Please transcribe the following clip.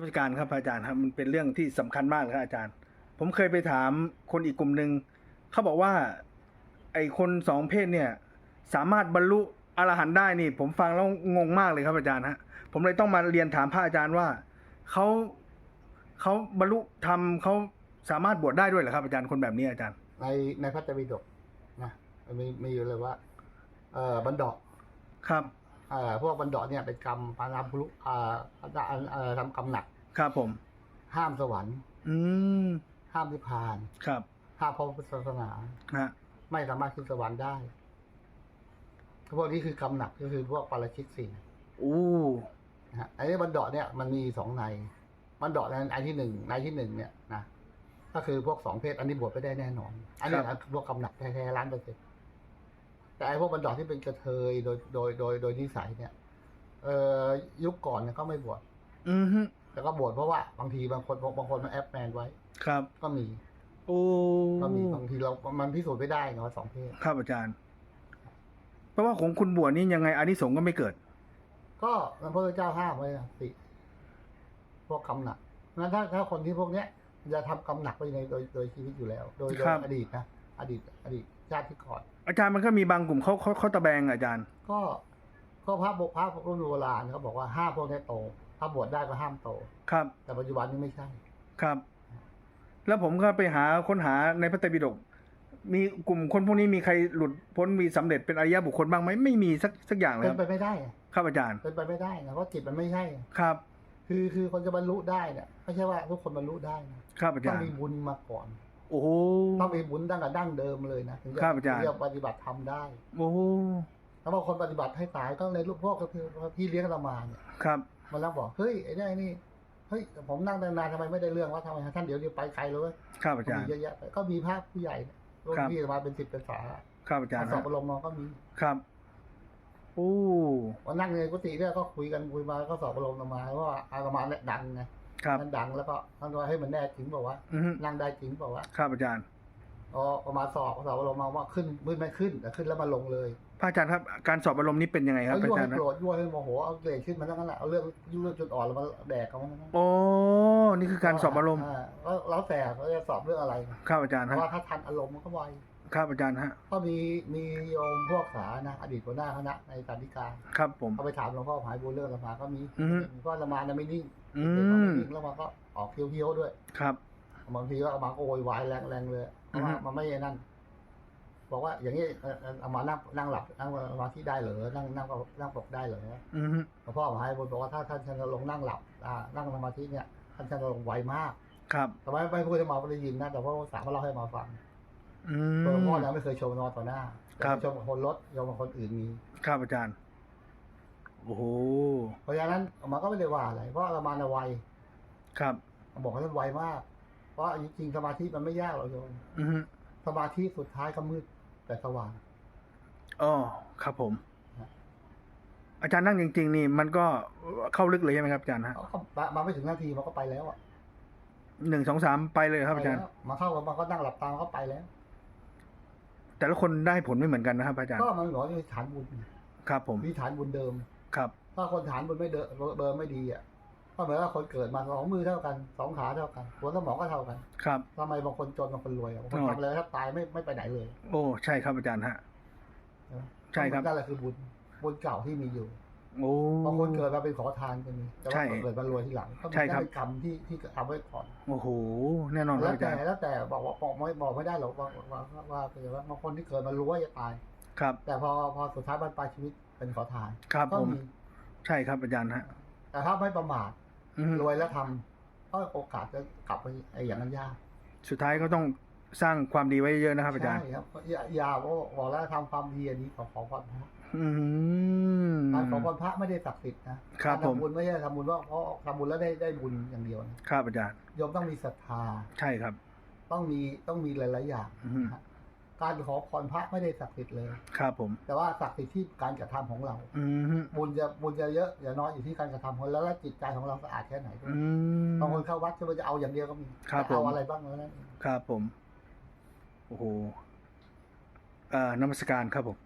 ราชการครับพระอาจารย์ครับมันเป็นเรื่องที่สำคัญมากเลยครับอาจารย์ ผมเคยไปถามคนอีกกลุ่มหนึ่งเขาบอกว่า ไอ้คนสองเพศเนี่ย สามารถบรรลุอรหันต์ได้นี่ ผมฟังแล้วงงมากเลยครับอาจารย์ฮะผมเลยต้องมาเรียนถามพระอาจารย์ว่าเขาเขาบรรลุธรรมเขาสามารถบวชได้ด้วยเหรอครับอาจารย์คนแบบนี้อาจารย์ ในในพระไตรปิฎกนะมันมีมีอยู่เลยว่า เอ่อบันดาครับเอ่อ พวกบันดาเนี่ยเป็นกรรมปานาภุรุอ่าอ่าเอ่อทำกรรมหนัก ครับผม ห้ามสวรรค์ อืมห้ามนิพพาน ครับห้ามพระพุทธศาสนาฮะไม่สามารถขึ้นสวรรค์ได้พวกนี้คือกรรมหนักก็คือพวกปาราชิกสี่อู้นะฮะไอ้บันดาเนี่ยมันมีสองในบันดาในในที่หนึ่งในที่หนึ่งเนี่ยนะก็คือพวกสองเพศอันนี้บวชไม่ได้แน่นอน อันนี้นะพวกกรรมหนักแท้ๆล้านเปอร์เซ็นต์ แต่ไอ้พวกบันดาที่เป็นกระเทยโดยโดยโดยโดยนิสัยเนี่ย เอ่อยุคก่อนเนี่ยก็ไม่บวชอือฮึแต่ก็บวชเพราะว่าบางทีบางคนบางคนมันแอปแมนไว้ ครับ ก็มีโอ้ก็มีบางทีเรา มันพิสูจน์ไม่ได้เนาะสองเพศครับอาจารย์เพราะว่าของคุณบวชนี่ยังไงอานิสงส์ก็ไม่เกิด ก็พระพุทธเจ้าห้ามไว้นะสิพวกกรรมหนักงั้นถ้าถ้าคนที่พวกเนี้ยจะทำกรรมหนักไปในโดยโดยชีวิตอยู่แล้ว โดยโดยครับอดีตนะอดีต อดีต ชาติที่ก่อนอาจารย์มันก็มีบางกลุ่มเขาเขาเขาตะแบงอะอาจารย์ ก็ก็พระบกพระรุ่นโบราณเขาบอกว่าห้ามพวกนี้โต ถ้าบวชได้ก็ห้ามโต ครับ แต่ปัจจุบันนี้ไม่ใช่ ครับ แล้วผมก็ไปหาค้นหาในพระไตรปิฎกมีกลุ่มคนพวกนี้มีใครหลุดพ้นมีสำเร็จเป็นอริยบุคคลบ้างไหมไม่มีสักสักอย่างเลยเป็คนรับไปไม่ได้อะครับอาจารย์ เป็นไปไม่ได้นะเพราะจิตมันไม่ใช่ ครับ คือคือคนจะบรรลุได้เนี่ยไม่ใช่ว่าทุกคนบรรลุได้นะครับอาต้อจางรย์มีบุญมาก่อน โอ้โห ต้องมีบุญตั้งแต่ดั้งเดิมเลยนะถึงจะครับอาจารย์ ถึงจะปฏิบัติทำได้โอ้โหแล้วบางคนปฏิบัติให้ตายต้องในลูกพ่อก็คือพี่เลี้ยงเรามาเนี่ยครับมันแล้วบอกเฮ้ยไอ้นี่ไอ้นี่เฮ้ยผมนั่งตั้งนานทำไมไม่ได้เรื่องว่าทำไมท่านเดี๋ยวเดี๋ยวไปไกลเลยเว้ยครับอาจารมีย์ เยอะแยะไปก็มีพระผู้ใหญ่เนี่ยรุ่นครับ พี่มาเป็นสิบเป็นสาครับอาจารย์สอบฮะประลมมาก็มี ครับโอ้ วันนั่งในกุฏิเนี่ยก็คุยกันคุยมาก็สอบประลมมาว่าอาตมาเนี่ยดังไง ครับ มันดังแล้วก็ท่านว่าให้ยมันแน่จริงเปล่าวะอือฮึนั่งได้จริงเปล่าวะครับอาจารย์พอประมาณสอบสอบประลมมาว่าขึ้นมืดไม่ขึ้นแต่ขึ้นแล้วมาลงเลยพระอาจารย์ครับ การสอบอารมณ์นี้เป็นยังไงครับเอาอายั่วจารให้ย์นะโกรธยั่วให้โมโหเอาเกรดขึ้นมาทั้งนั้นแหละเอาเรื่องยุ่งเรื่องจุดอ่อนแล้วมาแดกเขาทั้งนั้นโอ้นี่คือการสอบอารมณ์ก็แล้วแต่เขาจะสอบเรื่องอะไรครับอาจารย์เพฮะราะว่าถ้าทันอารมณ์มันก็ไวครับอาจารย์ฮะก็มีมีโยมพวกสานะอดีตหัวหน้าคณะในการธิการ ครับผม เขาไปถามหลวงพ่อหายบุญเรื่องละมาก็มีอือฮึก็ละมานะไม่นิ่ง อืเด็กก็ไม่มนิ่งแล้วมันก็ออกเพี้ยวๆด้วย ครับ บางทีก็เอามาก็โวยวายแรงๆเลยเพราะว่าอือฮึมันไม่นั่น บอกว่าอย่างนี้เอ่อเอ่อเอามานั่งนั่งหลับนั่งสมาธิได้เหรอนั่งนั่งก็นั่งปกได้เหรออืมหลวงพ่อมหาบุญบอกว่าถ้าท่านชันลงค์นั่งหลับอ่านั่งสมาธิเนี่ย ท่านชันลงค์ไวมาก ครับแต่ไม่ไม่พูดให้หมาได้ยินนะแต่ว่าสามารถเล่าให้หมาฟังอืหลวงพ่อมเนี่ยไม่เคยชมนอนต่อหน้าแต่ครับชมกับคนรถชมกับคนอื่นมีครับอาจารย์ โอ้โหเพราะฉะนั้นหมาก็ไม่ได้ว่าอะไร เพราะเรามาในวัยครับบอกว่าท่านไวมากเพราะจริงๆสมาธิมันไม่ยากหรอกโยมอืมสมาธิสุดท้ายก็มืดแต่สว่างอ๋อครับผมฮะอาจารย์นั่งจริง ๆ นี่ มันก็เข้าลึกเลยใช่ไหมครับอาจารย์ฮะเขาก็มามาไม่ถึงนาทีมันก็ไปแล้วอะหนึ่งสองสามไปเลยครับอาจารย์ ไปแล้วมาเข้ากับมันก็นั่งหลับตามันก็ไปแล้ว แต่ละคนได้ผลไม่เหมือนกันนะครับอาจารย์ก็มันหนอมีฐานบุญครับผม มีฐานบุญเดิม ครับถ้าคนฐานบุญไม่เดิมเดิมไม่ดีอะก็เหมือนว่าคนเกิดมาสองมือเท่ากันสองขาเท่ากันหัวสมองก็เท่ากัน ครับทำไมบางคนจนบางคนรวยอะบางคนอ๋อทำอะไรถ้าตายไม่ไม่ไปไหนเลย โอ้ใช่ครับอาจารย์ฮะใช่ครับนั่นแหละคือบุญบุญเก่าที่มีอยู่โอ้บางคนเกิดมาเป็นขอทานก็มีแต่ใช่ว่าเกิดมารวยทีหลังก็มีใช่ครับได้กรรมที่ที่ทำไว้ก่อนโอ้โหแน่นอนคแล้รับวอาแต่จารย์แล้วแต่บอกว่าบอกไม่บอกไม่ได้หรอกว่าว่าว่าว่าคือว่าบางคนที่เกิดมารวยจะตาย ครับ แต่พอพอสุดท้ายบรรปลายชีวิต เป็นขอทานครับก็ผมมีใช่ครับอาจารย์ฮะ แต่ถ้าไม่ประมาทอืมรวยแล้วทำก็โอกาสจะกลับไปไอ้อย่างนั้นยากสุดท้ายก็ต้องสร้างความดีไว้เยอะนะครับอาจารย์ใช่ครับอย่าอย่าบอกบอกแล้วทำความดีอันนี้ขอขอพรพระอืม การขอพรพระไม่ได้ศักดิ์สิทธิ์นะครับการผม ทำบุญไม่ใช่ทำบุญว่าเพราะทำบุญแล้วได้ได้บุญอย่างเดียวนะครับอาจารย์ โยมต้องมีศรัทธา ใช่ครับ ต้องมีต้องมีหลาย ๆ อย่างอืม นะฮะ การขอพรพระไม่ได้ศักดิ์สิทธิ์เลย ครับผม แต่ว่าศักดิ์สิทธิ์ที่การกระทำของเรา อืมบุญจะบุญจะเยอะอย่าน้อยอยู่ที่การกระทำของเราและจิตใจของเราสะอาดแค่ไหนด้วยอืมบางคนเข้าวัดจะจะเอาอย่างเดียวก็มีครับแต่เอาผมอะไรบ้างแล้วนั่นเองครับผม โอ้โหอ่านมัสการครับผม